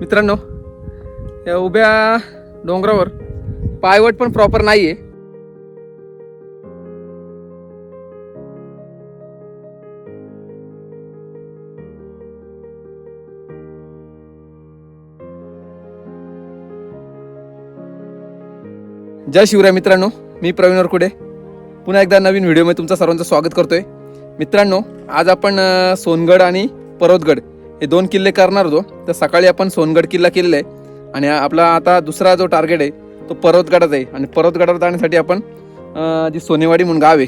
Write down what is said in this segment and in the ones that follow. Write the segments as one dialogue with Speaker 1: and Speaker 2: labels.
Speaker 1: मित्रांनो या उभ्या डोंगरावर पायवट पण प्रॉपर नाहीये. जय शिवराय मित्रांनो मी प्रवीण वरकुडे पुन्हा एकदा नवीन व्हिडिओमध्ये तुमचं सर्वांचं स्वागत करतोय. मित्रांनो आज आपण सोनगड आणि पर्वतगड हे दोन किल्ले करणार होतो तर सकाळी आपण सोनगड किल्ला केलेला आहे. आणि आपला आता दुसरा जो टार्गेट आहे तो पर्वतगडाचा आहे. आणि पर्वतगडावर जाण्यासाठी आपण जी सोनेवाडी म्हणून गाव आहे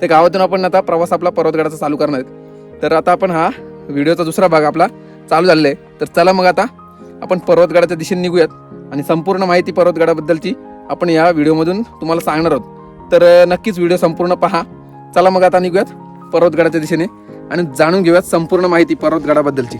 Speaker 1: त्या गावातून आपण आता प्रवास आपला पर्वतगडाचा चालू करणार आहेत. तर आता आपण हा व्हिडिओचा दुसरा भाग आपला चालू झालेला आहे. तर चला मग आता आपण पर्वतगडाच्या दिशेने निघूयात. आणि संपूर्ण माहिती पर्वतगडाबद्दलची आपण या व्हिडिओमधून तुम्हाला सांगणार आहोत. तर नक्कीच व्हिडिओ संपूर्ण पहा. चला मग आता निघूयात पर्वतगडाच्या दिशेने. आणि जाणून घेऊयात संपूर्ण माहिती पर्वतगडाबद्दलची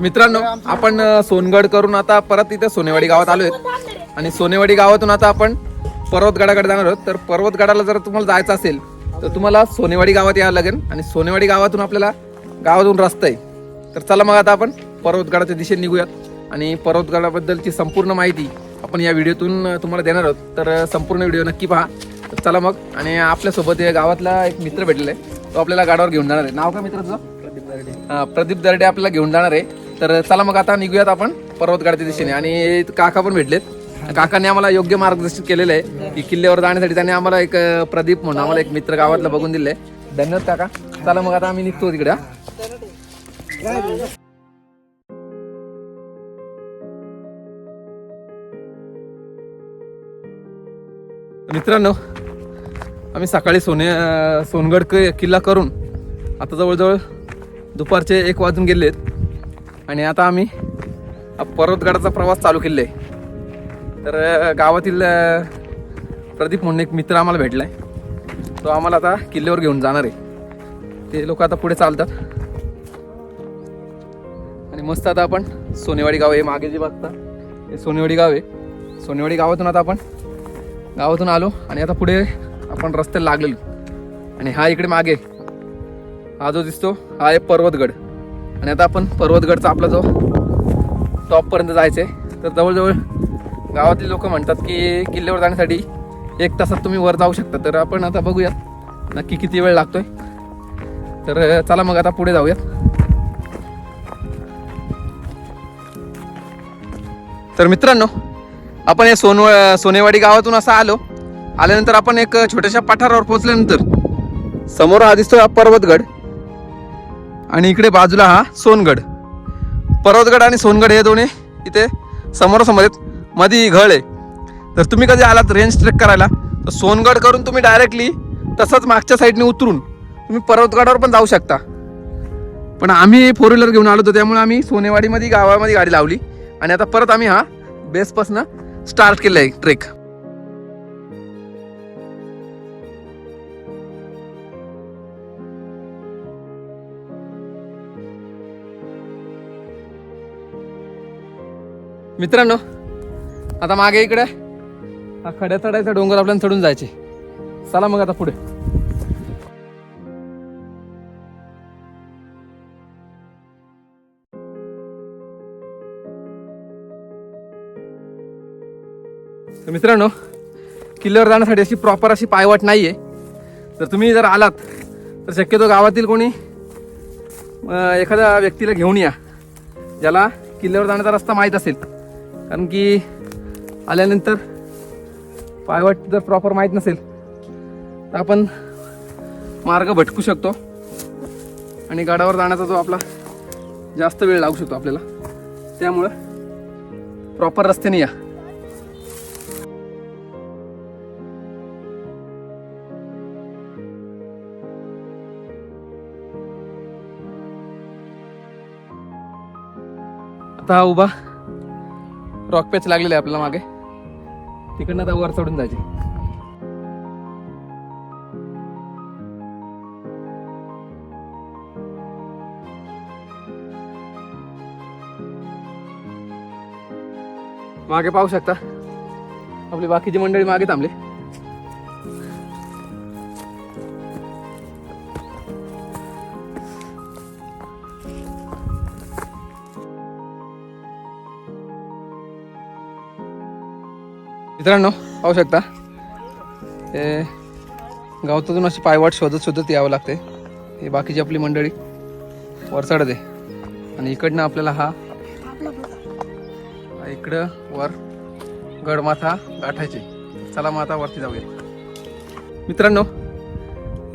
Speaker 1: मित्रांनो आपण सोनगड करून आता परत इथे सोनेवाडी गावात आलोय. आणि सोनेवाडी गावातून आता आपण पर्वतगडाकडे जाणार आहोत. तर पर्वतगडाला जर तुम्हाला जायचं असेल तर तुम्हाला सोनेवाडी गावात यावं लागेल आणि सोनेवाडी गावातून आपल्याला गावातून रस्ता आहे. तर चला मग आता आपण पर्वतगडाच्या दिशेने निघूयात. आणि पर्वतगडाबद्दलची संपूर्ण माहिती आपण या व्हिडिओतून तुम्हाला देणार आहोत. तर संपूर्ण व्हिडिओ नक्की पहा. तर चला मग. आणि आपल्यासोबत या गावातला एक मित्र भेटलेला आहे. तो आपल्याला गाडावर घेऊन जाणार आहे. नाव का मित्राचं? प्रदीप दर्डे. हा, प्रदीप दर्डे आपल्याला घेऊन जाणार आहे. तर चला मग आता निघूयात आपण पर्वतगडाच्या दिशेने. आणि काका पण भेटलेत. काकांनी आम्हाला योग्य मार्गदर्शन केलेलं आहे. की किल्ल्यावर जाण्यासाठी त्यांनी आम्हाला एक प्रदीप म्हणून आम्हाला एक मित्र गावातला बघून दिले धन्यवाद काका. चला मग आता आम्ही निघतो तिकडे मित्रांनो आम्ही सकाळी सोने सोनगड किल्ला करून आता जवळजवळ दुपारचे एक वाजून गेलेत. आणि आता आम्ही पर्वतगडाचा प्रवास चालू केलेला आहे. तर गावातील प्रदीप म्हणून एक मित्र आम्हाला भेटलाय. तो आम्हाला आता किल्ल्यावर घेऊन जाणार आहे. ते लोक आता पुढे चालतात. आणि मस्त आता आपण सोनेवाडी गाव आहे मागे जे बघता हे सोनेवाडी गाव आहे. सोनेवाडी गावातून आता आपण गावातून आलो आणि आता पुढे आपण रस्त्याला लागलेलो. आणि हा इकडे मागे हा जो दिसतो हा आहे पर्वतगड. आणि आता आपण पर्वतगडचा आपला जो टॉपपर्यंत जायचं आहे तर जवळजवळ गावातली लोक म्हणतात की किल्ल्यावर जाण्यासाठी एक तासात तुम्ही वर जाऊ शकता. तर आपण आता बघूयात नक्की किती वेळ लागतोय. तर चला मग आता पुढे जाऊयात. तर मित्रांनो आपण हे सोन सोनेवाडी गावातून असं आलो. आल्यानंतर आपण एक छोट्याशा पठारावर पोहोचल्यानंतर समोर हा दिसतो हा पर्वतगड आणि इकडे बाजूला हा सोनगड. पर्वतगड आणि सोनगड हे दोन्ही इथे समोरासमोर आहेत. मध्ये घळ आहे. तर तुम्ही कधी आलात रेंज ट्रेक करायला तर सोनगड करून तुम्ही डायरेक्टली तसंच मागच्या साईडने उतरून तुम्ही पर्वतगडावर पण जाऊ शकता. पण आम्ही फोर व्हीलर घेऊन आलो होतो त्यामुळे आम्ही सोनेवाडीमध्ये गावामध्ये गाडी लावली. आणि आता परत आम्ही हा बेसपासनं स्टार्ट केलं आहे ट्रेक मित्रांनो आता मागे इकडे. हा खड्या चढायचा डोंगर आपल्याला चढून जायचे. चला मग आता पुढे. तर मित्रांनो किल्ल्यावर जाण्यासाठी अशी प्रॉपर अशी पायवाट नाही आहे तर तुम्ही जर आलात तर शक्यतो गावातील कोणी एखाद्या व्यक्तीला घेऊन या. ज्याला किल्ल्यावर जाण्याचा रस्ता माहीत असेल. कारण की आल्यानंतर पायवाट जर प्रॉपर माहीत नसेल तर आपण मार्ग भटकू शकतो आणि गडावर जाण्याचा जो आपला जास्त वेळ लागू शकतो आपल्याला त्यामुळं प्रॉपर रस्त्याने या. आता हा उभा रॉक पॅच लागलेला आहे आपल्याला मागे. तिकडनं आता वर चढून जायचे. मागे पाहू शकता. आपली बाकीची मंडळी मागे थांबली. मित्रांनो पाहू शकता. हे गावतातून अशी पायवाट शोधत शोधत यावं लागते. हे बाकीची आपली मंडळी वर चढते आणि इकडनं आपल्याला हा इकडं वर गडमाथा गाठायची. चला माता वरती जाऊया. मित्रांनो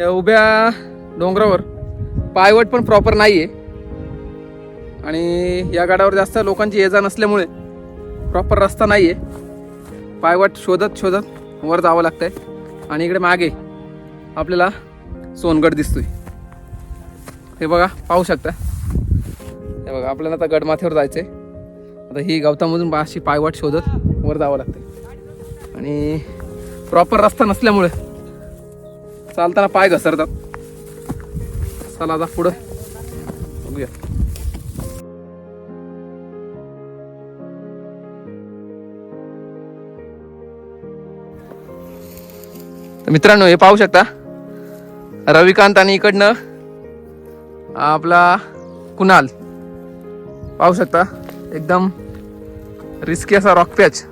Speaker 1: या उभ्या डोंगरावर पायवट पण प्रॉपर नाही आहे आणि या गाडावर जास्त लोकांची ये जा नसल्यामुळे प्रॉपर रस्ता नाही आहे पायवाट शोधत शोधत वर जावं लागतंय. आणि इकडे मागे आपल्याला सोनगड दिसतोय. हे बघा पाहू शकता. हे बघा आपल्याला आता गडमाथ्यावर आहे आता ही गवतामधून अशी पायवाट शोधत वर जावं लागते आणि प्रॉपर रस्ता नसल्यामुळे चालताना पाय घसरतात. चला आता पुढं बघूया. मित्रांनो हे पाहू शकता. रविकांत आणि इकडनं आपला कुणाल. पाहू शकता. एकदम रिस्की असा रॉक पॅच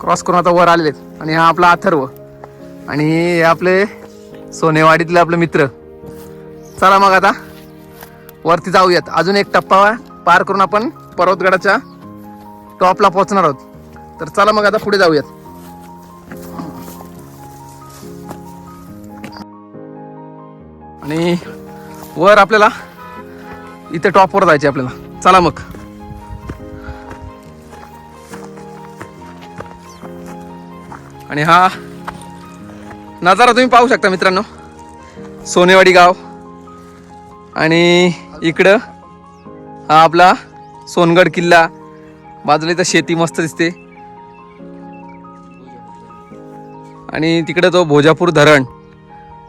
Speaker 1: क्रॉस करून आता वर आलेले आहेत. आणि हा आपला अथर्व. आणि हे आपले सोनेवाडीतले आपले मित्र. चला मग आता वरती जाऊयात. अजून एक टप्पा पार करून आपण पर्वतगडाच्या टॉपला पोहोचणार आहोत. तर चला मग आता पुढे जाऊयात. आणि वर आपल्याला इथे टॉपवर जायचे आपल्याला. चला मग. आणि हा नजारा तुम्ही पाहू शकता मित्रांनो. सोनेवाडी गाव. आणि इकडं हा आपला सोनगड किल्ला. बाजूला इथं शेती मस्त दिसते. आणि तिकडं तो भोजापूर धरण.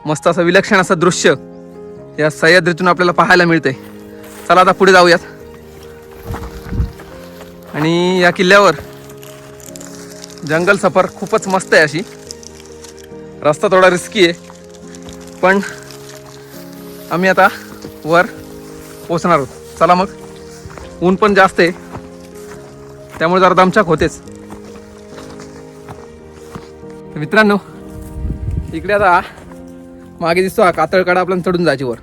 Speaker 1: मस्त असं विलक्षण असं दृश्य या सह्याद्रीतून आपल्याला पाहायला मिळतंय. चला आता पुढे जाऊयात. आणि या किल्ल्यावर जंगल सफर खूपच मस्त आहे अशी. रस्ता थोडा रिस्की आहे. पण आम्ही आता वर पोचणार आहोत. चला मग. ऊन पण जास्त आहे. त्यामुळे जरा दमछाक होतेच. मित्रांनो इकडे आता मागे दिसतो हा कातळकडा आपल्याला चढून जायची वर.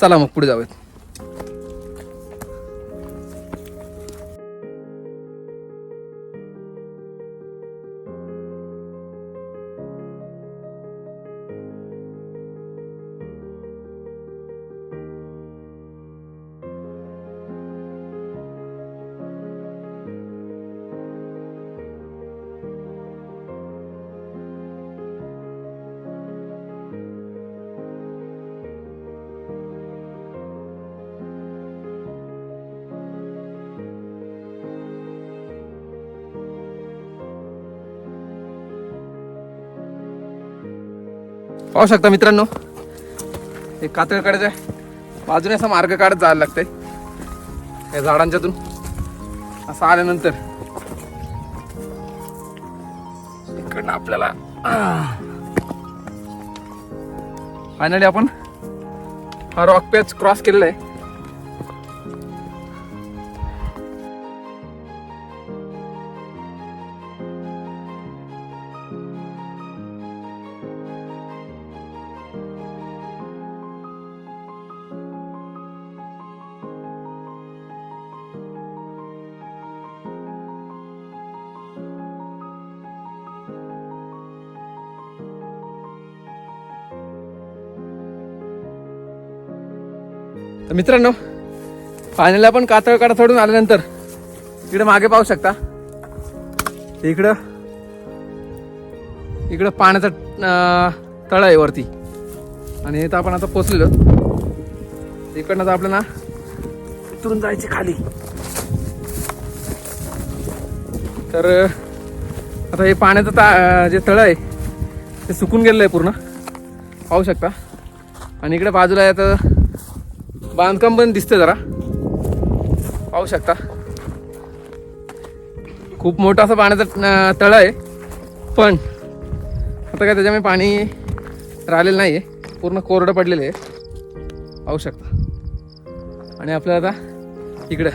Speaker 1: चला मग पुढे जाऊयात. पाहू शकता मित्रांनो. हे काढायचं बाजूने असा मार्ग काढत जायला लागतंय. या झाडांच्यातून. असं आल्यानंतर. इकडनं आपल्याला फायनली आपण हा रॉक पॅच क्रॉस केलेला आहे. मित्रांनो पाण्याला पण कातळ काढा थोडून आल्यानंतर इकडे मागे पाहू शकता. इकडं इकडं पाण्याचा तळ आहे वरती. आणि इथं आपण आता पोचलेलो. इकडनं तर आपल्याला उतरून जायचे खाली. तर आता हे पाण्याचं ता जे तळ आहे ते सुकून गेलेलं आहे पूर्ण. पाहू शकता. आणि इकडे बाजूला आहे तर बांधकाम पण दिसतंय जरा. पाहू शकता. खूप मोठं असं पाण्याचं तळ आहे. पण आता काय त्याच्यामुळे पाणी राहिलेलं नाही आहे पूर्ण कोरडं पडलेलं आहे. पाहू शकता. आणि आपल्याला आता इकडं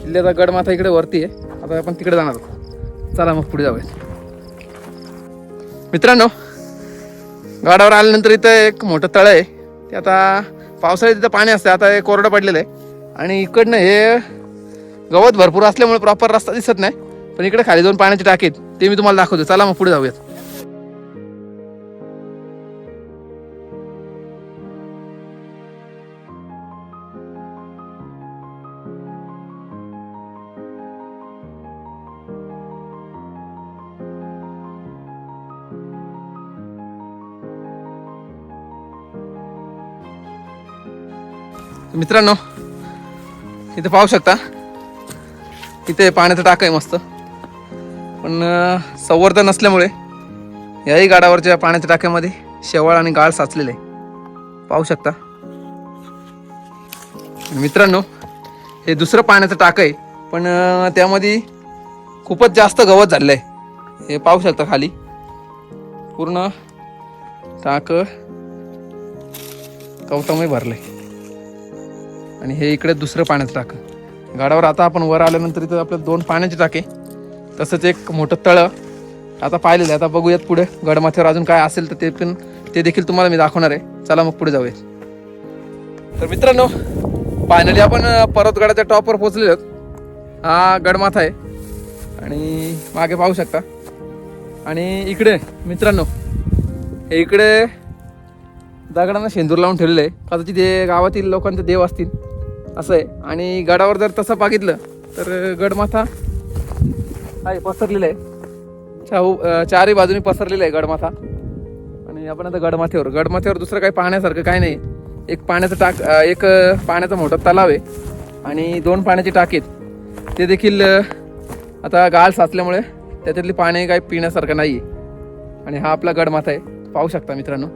Speaker 1: किल्ल्याचा गडमाथा इकडे वरती आहे. आता आपण तिकडे जाणार आहोत. चला मग पुढे जाऊया मित्रांनो गडावर आल्यानंतर इथं एक मोठं तळ आहे. ते आता पावसाळ्यात तिथं पाणी असतं आता हे कोरडं पडलेलं आहे. आणि इकडनं हे गवत भरपूर असल्यामुळे प्रॉपर रस्ता दिसत नाही. पण इकडे खाली दोन पाण्याची टाकीत ते मी तुम्हाला दाखवतो. चला मग पुढे जाऊयात. मित्रांनो इथे पाहू शकता. इथे पाण्याचं टाक आहे मस्त. पण संवर्धन असल्यामुळे याही गाडावरच्या पाण्याच्या टाक्यामध्ये शेवाळ आणि गाळ साचलेले आहे. पाहू शकता. मित्रांनो हे दुसरं पाण्याचं टाक आहे पण त्यामध्ये खूपच जास्त गवत झालेलं आहे. हे पाहू शकता खाली. पूर्ण टाक गवतामुळे आहे आणि हे इकडे दुसरं पाण्याचं टाकं. गाडावर आता आपण वर आल्यानंतर इथं आपल्याला दोन पाण्याचे टाके. तसंच एक मोठं तळं. आता पाहिलेलं आहे. आता बघूयात पुढे गडमाथ्यावर अजून काय असेल तर ते पण ते देखील तुम्हाला मी दाखवणार आहे. चला मग पुढे जाऊया तर मित्रांनो फायनली आपण पर्वतगडाच्या टॉपवर पोचलेलो हा गडमाथा आहे. आणि मागे पाहू शकता. आणि इकडे मित्रांनो हे इकडे दगडांना शेंदूर लावून ठेवलेलं आहे. कदाचित हे गावातील लोकांचे देव असतील. असं आहे. आणि गडावर जर तसं बघितलं तर गडमाथा आहे पसरलेला आहे. चाऊ चारही बाजूनी पसरलेला आहे गडमाथा. आणि आपण आता गडमाथ्यावर गडमाथ्यावर दुसरं काही पाहण्यासारखं काही नाही. एक पाण्याचं टाक एक पाण्याचा मोठा तलाव आहे. आणि दोन पाण्याचे टाकीत ते देखील आता गाळ साचल्यामुळे त्याच्यातली पाणी काही पिण्यासारखं नाही आहे आणि हा आपला गडमाथा आहे. पाहू शकता मित्रांनो.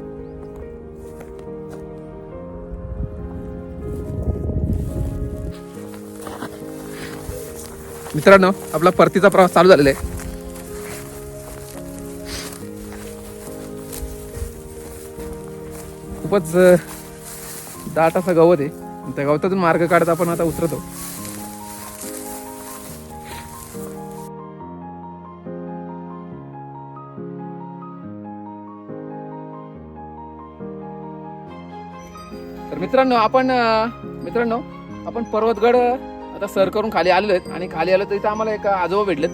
Speaker 1: मित्रांनो आपला परतीचा प्रवास चालू झालेला आहे. खूपच दाट असा गवत आहे. त्या गवतातून मार्ग काढत आपण आता उतरतो. तर मित्रांनो आपण मित्रांनो आपण पर्वतगड आता सर करून खाली आलेलो आहेत. आणि खाली आलो तर इथं आम्हाला एक आजोबा भेटलेत.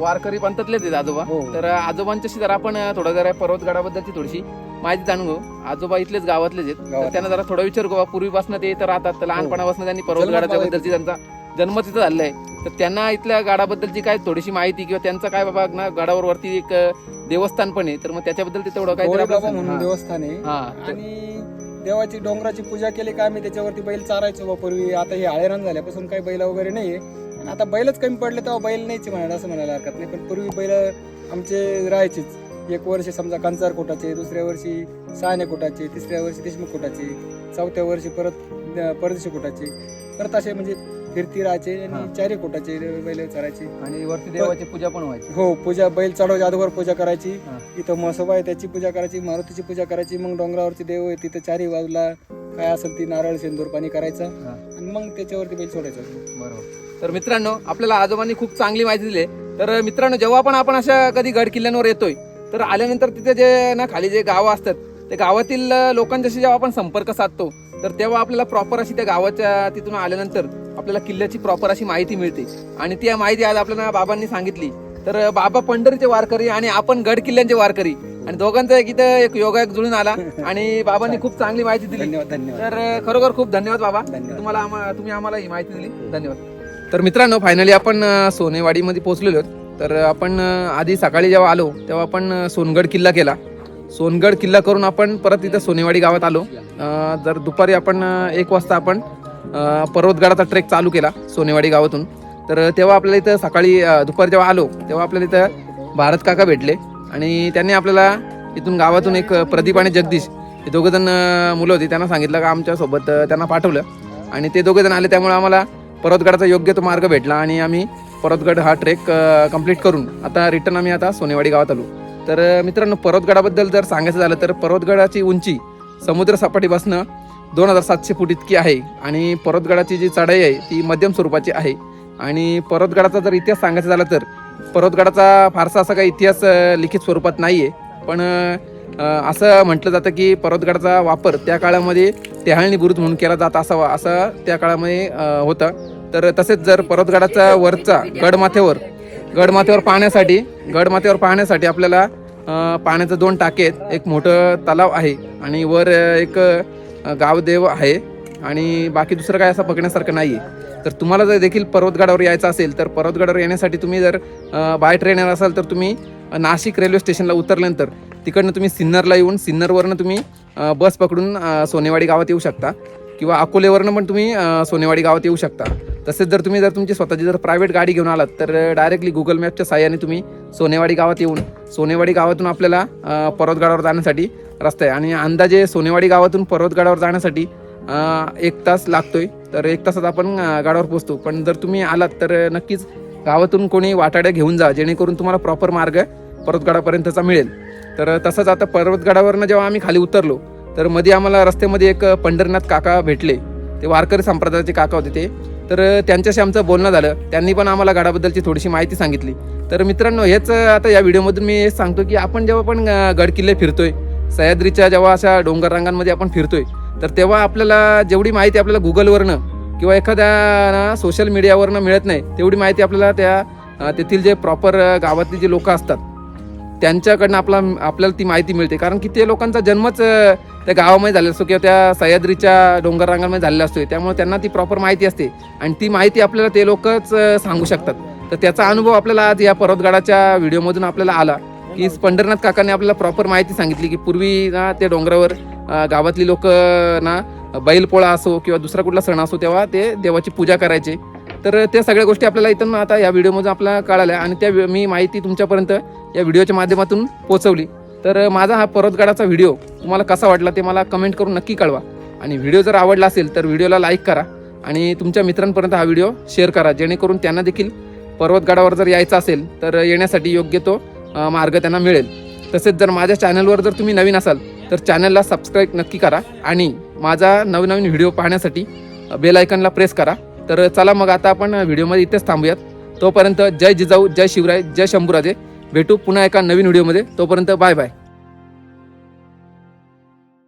Speaker 1: वारकरी पंथातलेच आहेत आजोबा.
Speaker 2: हो.
Speaker 1: तर आजोबांच्याशी जरा आपण थोडं जरा पर्वतगडाबद्दलची थोडीशी माहिती जाणून घेऊ. आजोबा इथलेच गावातलेच आहेत. तर
Speaker 2: गावातले.
Speaker 1: त्यांना जरा थोडं विचार करू पूर्वीपासून ते इथं राहतात तर लहानपणापासून त्यांनी पर्वतगडाच्या
Speaker 2: जन्मात
Speaker 1: बद्दलची त्यांचा जन्म तिथं झालेला आहे. तर त्यांना इथल्या गाडाबद्दलची काय थोडीशी माहिती किंवा त्यांचं काय बाबा ना गडावर वरती एक अं, देवस्थान पण आहे. तर मग त्याच्याबद्दल ते तेवढं काय
Speaker 2: गौरी बाबा म्हणून देवस्थान आहे.
Speaker 1: हा. तर-
Speaker 2: आणि देवाची डोंगराची पूजा केली का आम्ही त्याच्यावरती बैल चारायचो बा पूर्वी. आता हे आळेरान झाल्यापासून काही बैल वगैरे नाहीये. आणि आता बैलच कमी पडले तेव्हा बैल नाहीच म्हणायला असं म्हणायला हरकत नाही. पण पूर्वी बैल आमचे राहायचेच. एक वर्ष समजा कंचार कोटाचे दुसऱ्या वर्षी सहाणे कोटाचे तिसऱ्या वर्षी देशमुख कोटाचे चौथ्या वर्षी परत परदेशी कोटाचे. परत असे म्हणजे फिरती राहायचे. आणि चारी कोटाचे बैल चरायचे
Speaker 1: आणि वरती देवाची पूजा पण व्हायची
Speaker 2: हो पूजा बैल चढवायच्या अगोदर पूजा करायची. इथं म्हसोबा आहे त्याची पूजा करायची मारुतीची पूजा करायची मग डोंगरावरची देव आहे तिथं चारही बाजूला काय असेल ती नारळ शेंदूर पाणी करायचं. आणि मग त्याच्यावरती बैल सोडायचं
Speaker 1: बरोबर तर मित्रांनो आपल्याला आजोबांनी खूप चांगली माहिती दिली. तर मित्रांनो जेव्हा पण आपण अशा कधी गड किल्ल्यांवर येतोय तर आल्यानंतर तिथे जे ना खाली जे गावं असतात ते गावातील लोकांच्याशी जेव्हा आपण संपर्क साधतो तर तेव्हा आपल्याला प्रॉपर अशी त्या गावाच्या तिथून आल्यानंतर आपल्याला किल्ल्याची प्रॉपर अशी माहिती मिळते. आणि ती माहिती आज आपल्याला बाबांनी सांगितली. तर बाबा पंढरीचे वारकरी आणि आपण गड किल्ल्यांचे वारकरी. आणि दोघांचा एक इथं एक योगायोग जुळून आला. आणि बाबांनी खूप चांगली माहिती दिली. तर खरोखर खूप धन्यवाद बाबा. तुम्हाला तुम्ही आम्हाला ही माहिती दिली. धन्यवाद. तर मित्रांनो फायनली आपण सोनेवाडीमध्ये पोहोचलेलो आहोत. तर आपण आधी सकाळी जेव्हा आलो तेव्हा आपण सोनगड किल्ला केला. सोनगड किल्ला करून आपण परत इथं सोनेवाडी गावात आलो. जर दुपारी आपण एक वाजता आपण पर्वतगडाचा ट्रेक चालू केला सोनेवाडी गावातून. तर तेव्हा आपल्याला इथं सकाळी दुपार दुपारी जेव्हा आलो तेव्हा आपल्याला इथं भारत काका भेटले. आणि त्यांनी आपल्याला इथून गावातून एक प्रदीप आणि जगदीश हे दोघंजण मुलं होती. त्यांना सांगितलं का आमच्यासोबत त्यांना पाठवलं. आणि ते दोघंजण आले त्यामुळे आम्हाला पर्वतगडाचा योग्य तो मार्ग भेटला आणि आम्ही पर्वतगड हा ट्रेक कंप्लीट करून आता रिटर्न आम्ही आता सोनेवाडी गावात आलो. तर मित्रांनो पर्वतगडाबद्दल जर सांगायचं झालं तर पर्वतगडाची उंची समुद्रसपाटीपासून दोन हजार सातशे फूट इतकी आहे आणि पर्वतगडाची जी चढाई आहे ती मध्यम स्वरूपाची आहे. आणि पर्वतगडाचा जर इतिहास सांगायचा झाला तर पर्वतगडाचा फारसा असा काही इतिहास लिखित स्वरूपात नाही आहे पण असं म्हटलं जातं की पर्वतगडाचा वापर त्या काळामध्ये टेहाळणी बुरुज म्हणून केला जात असावा असं त्या काळामध्ये होतं. तर तसेच जर पर्वतगडाचा वरचा गडमाथ्यावर गडमाथ्यावर पाहण्यासाठी गडमाथ्यावर पाहण्यासाठी आपल्याला पाण्याचं दोन टाके आहेत. एक मोठं तलाव आहे आणि वर एक गावदेव आहे. आणि बाकी दुसरं काय असं बघण्यासारखं नाही आहे तर तुम्हाला जर देखील पर्वतगडावर यायचं असेल तर पर्वतगडावर येण्यासाठी तुम्ही जर बाय ट्रेन येणार असाल तर तुम्ही नाशिक रेल्वे स्टेशनला उतरल्यानंतर तिकडनं तुम्ही सिन्नरला येऊन सिन्नरवरनं तुम्ही बस पकडून सोनेवाडी गावात येऊ शकता. किंवा अकोलेवरनं पण तुम्ही सोनेवाडी गावात येऊ शकता. तसेच जर तुम्ही जर तुमची स्वतःची जर प्रायव्हेट गाडी घेऊन आलात तर डायरेक्टली गुगल मॅपच्या साह्याने तुम्ही सोनेवाडी गावात येऊन सोनेवाडी गावातून आपल्याला पर्वतगडावर जाण्यासाठी रस्ता आहे. आणि अंदाजे सोनेवाडी गावातून पर्वतगडावर जाण्यासाठी एक तास लागतोय. तर एक तासात आपण गाडावर पोचतो पण जर तुम्ही आलात तर नक्कीच गावातून कोणी वाटाड्या घेऊन जा जेणेकरून तुम्हाला प्रॉपर मार्ग पर्वतगडापर्यंतचा मिळेल. तर तसंच आता पर्वतगडावरनं जेव्हा आम्ही खाली उतरलो तर मध्ये आम्हाला रस्त्यामध्ये एक पंढरनाथ काका भेटले. ते वारकरी संप्रदायाचे काका होते ते. तर त्यांच्याशी आमचं बोलणं झालं. त्यांनी पण आम्हाला गडाबद्दलची थोडीशी माहिती सांगितली. तर मित्रांनो हेच आता या व्हिडिओमधून मी हेच सांगतो की आपण जेव्हा पण अं, गडकिल्ले फिरतोय सह्याद्रीच्या जेव्हा अशा डोंगर रांगांमध्ये आपण फिरतोय तर तेव्हा आपल्याला जेवढी माहिती आपल्याला गुगलवरनं किंवा एखाद्या सोशल मीडियावरनं मिळत नाही तेवढी माहिती आपल्याला त्या तेथील जे प्रॉपर गावातली जे लोक असतात त्यांच्याकडनं आपला आपल्याला ती माहिती मिळते. कारण की ते लोकांचा जन्मच त्या गावामध्ये झालेला असतो किंवा त्या सह्याद्रीच्या डोंगर रांगांमध्ये झालेला असतो त्यामुळे त्यांना ती प्रॉपर माहिती असते. आणि ती माहिती आपल्याला ते लोकच सांगू शकतात. तर त्याचा अनुभव आपल्याला आज या पर्वतगडाच्या व्हिडिओमधून आपल्याला आला की पंढरनाथ काकाने आपल्याला प्रॉपर माहिती सांगितली की पूर्वी ना त्या डोंगरावर गावातली लोक ना बैलपोळा असो किंवा दुसरा कुठला सण असो तेव्हा ते देवाची पूजा करायचे. तर त्या सगळ्या गोष्टी आपल्याला इथून आता या व्हिडिओमधून आपल्याला कळाल्या आणि त्या मी माहिती तुमच्यापर्यंत या व्हिडिओच्या माध्यमातून पोहोचवली तर माझा हा पर्वतगडाचा व्हिडिओ तुम्हाला कसा वाटला ते मला कमेंट करून नक्की कळवा. आणि व्हिडिओ जर आवडला असेल तर व्हिडिओला लाईक करा आणि तुमच्या मित्रांपर्यंत हा व्हिडिओ शेअर करा जेणेकरून त्यांना देखील पर्वतगडावर जर यायचं असेल तर येण्यासाठी योग्य तो मार्ग त्यांना मिळेल. तसेच जर माझ्या चॅनलवर जर तुम्ही नवीन असाल तर चॅनलला सबस्क्राईब नक्की करा आणि माझा नवनवीन व्हिडिओ पाहण्यासाठी बेल आयकनला प्रेस करा. तर चला मग आता आपण व्हिडिओमध्ये इथेच थांबूयात. तोपर्यंत जय जिजाऊ जय शिवराय जय शंभूराजे. भेटू पुन्हा एका नवीन व्हिडिओमध्ये. तोपर्यंत बाय बाय.